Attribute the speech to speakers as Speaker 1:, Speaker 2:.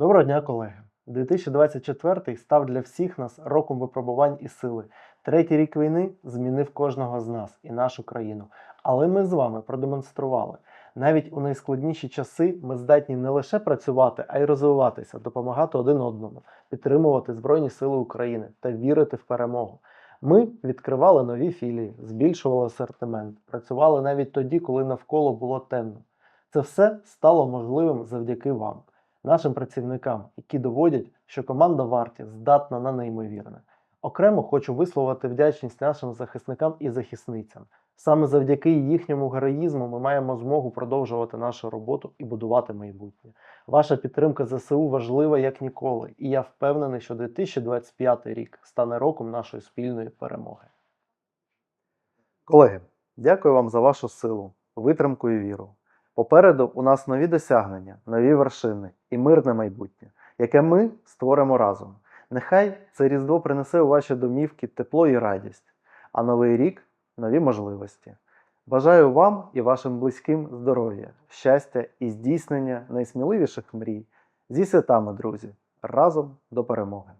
Speaker 1: Доброго дня, колеги! 2024 став для всіх нас роком випробувань і сили. Третій рік війни змінив кожного з нас і нашу країну. Але ми з вами продемонстрували, навіть у найскладніші часи ми здатні не лише працювати, а й розвиватися, допомагати один одному, підтримувати Збройні Сили України та вірити в перемогу. Ми відкривали нові філії, збільшували асортимент, працювали навіть тоді, коли навколо було темно. Це все стало можливим завдяки вам нашим працівникам, які доводять, що команда варті здатна на неймовірне. Окремо хочу висловити вдячність нашим захисникам і захисницям. Саме завдяки їхньому героїзму ми маємо змогу продовжувати нашу роботу і будувати майбутнє. Ваша підтримка ЗСУ важлива як ніколи, і я впевнений, що 2025 рік стане роком нашої спільної перемоги. Колеги, дякую вам за вашу силу, витримку і віру. Попереду у нас нові досягнення, нові вершини і мирне майбутнє, яке ми створимо разом. Нехай це Різдво принесе у ваші домівки тепло і радість, а новий рік нові можливості. Бажаю вам і вашим близьким здоров'я, щастя і здійснення найсміливіших мрій. Зі святами, друзі! Разом до перемоги!